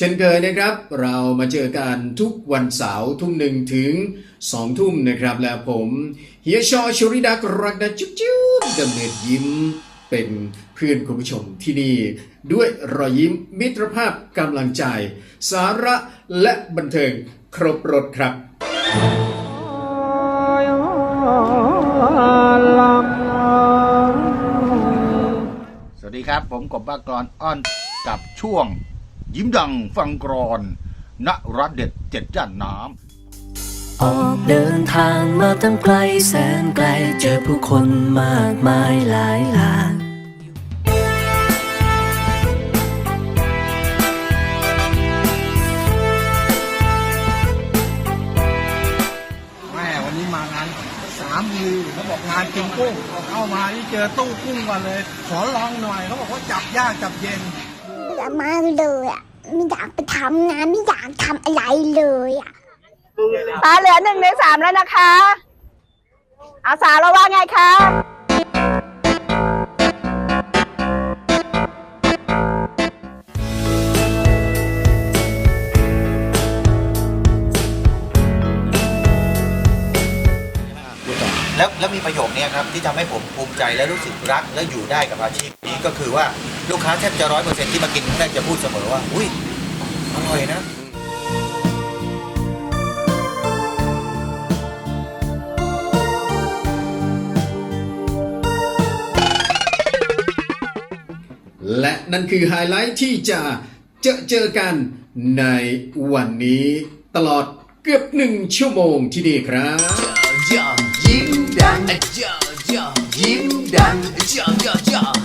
เช่นเคยนะครับ เรามาเจอกันทุกวันเสาร์ทุ่มหนึ่งถึงสองทุ่มนะครับ และผมเฮียชอชริดากรักดาจุ๊บจุ๊บดำเนินยิ้มเป็นเพื่อนคุณผู้ชมที่นี่ ด้วยรอยยิ้มมิตรภาพกำลังใจ สาระและบันเทิงครบรถครับสวัสดีครับ ผมกบบ้ากรอนอ้อนกับช่วง ยิ้มดังฟังกรอนณรัฐเด็ดเจ็ดย่านน้ออกเดินทางมาตั้งไกลแสนไกลเจอผู้คนมากมายหลายหลากแม่วันนี้มางานสามมือเขาบอกงานกินกุ้งเข้ามานี่เจอตู้กุ้งก่อนเลย ขอลองหน่อยเขาบอกว่าจับยากจับเย็นเบื่อมากเลยอะไม่อยากไปทำงานไม่อยากทำอะไรเลยอะตาเหลือหนึ่งในสามแล้วนะคะอาสาเราว่าไงคะำแล้วแล้วมีประโยคเนี้ยครับที่ทำให้ผมภูมิใจและรู้สึกรักและอยู่ได้กับอาชีพนี้ก็คือว่า ลูกค้าแทบจะร้อยเปอร์เซ็นที่มากินแรกจะพูดเสมอว่า อุ้ยอร่อยนะ และนั่นคือไฮไลท์ที่จะเจอเจอกันในวันนี้ตลอดเกือบหนึ่งชั่วโมงที่นี่ครับ ยิ้มดังยิ้มดังยิ้มดัง